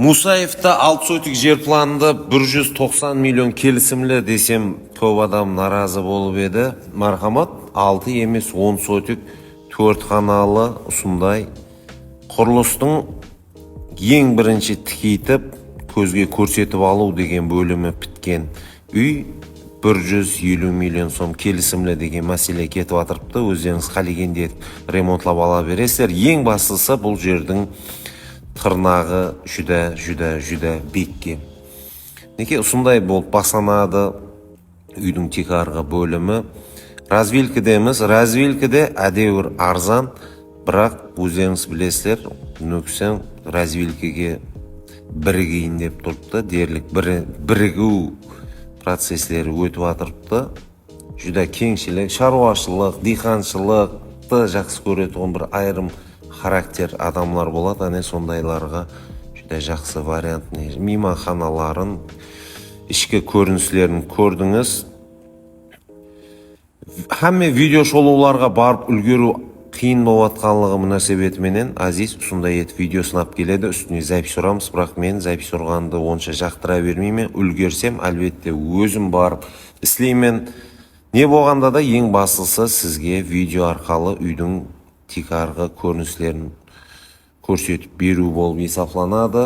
мусаевда алты сотик жер планында 190 миллион келісімлі десем көп адам наразы болып еді. Мархамат 6 емес 10 сотик төрт қаналы ұсындай. Құрылыстың ең бірінші тікейтіп көзге көрсетіп алу деген бөлімі біткен. Үй 150 миллион сом келісімлі деген мәселе кетіп жатырыпты өздеріңіз қалегенде ремонтлап ала бересіздер. Ең бастысы бұл жердің тырнағы жүдә жүдә жүдә бекке. Неке осындай болып басанады үйдің тек арғы бөлімі развилкіде емес развилкіде әдеуір арзан. Бірақ өздеріңіз білесіздер нүксен развилкіге бірігейін деп тұрыпты. Дерлік бірі- бірігу процесстері өтіп жатырыпты жүдә кеңшілік шаруашылық диқаншылықты жақсы көретін бір айырым характер адамлар болады әне сондайларға жүдә жақсы вариант не. Мейманханаларын ішкі көріністерін көрдіңіз. Һәмме видео шолуларға барып үлгеру қиын болып жатқанлығы мұнасебетіменен азиз осындай етіп видео сынап келеді үстіне запись ұрамыз бірақ мен запись ұрғанды онша жақтыра бермеймін үлгерсем әлбетте өзім барып істеймін. Не болғанда да ең бастысы сізге видео арқылы үйдің тек арғы көріністерін көрсетіп беру болып есептелінеді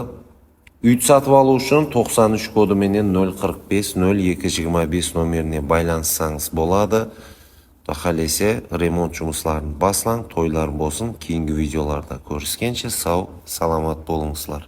үйді сатып алу үшін 93 кодыменен 045 0225 номеріне байланыссаңыз болады құда қалесе ремонт жұмыстарын баслаң тойлар болсын кейінгі видеоларда көріскенше сау саламат болыңыздар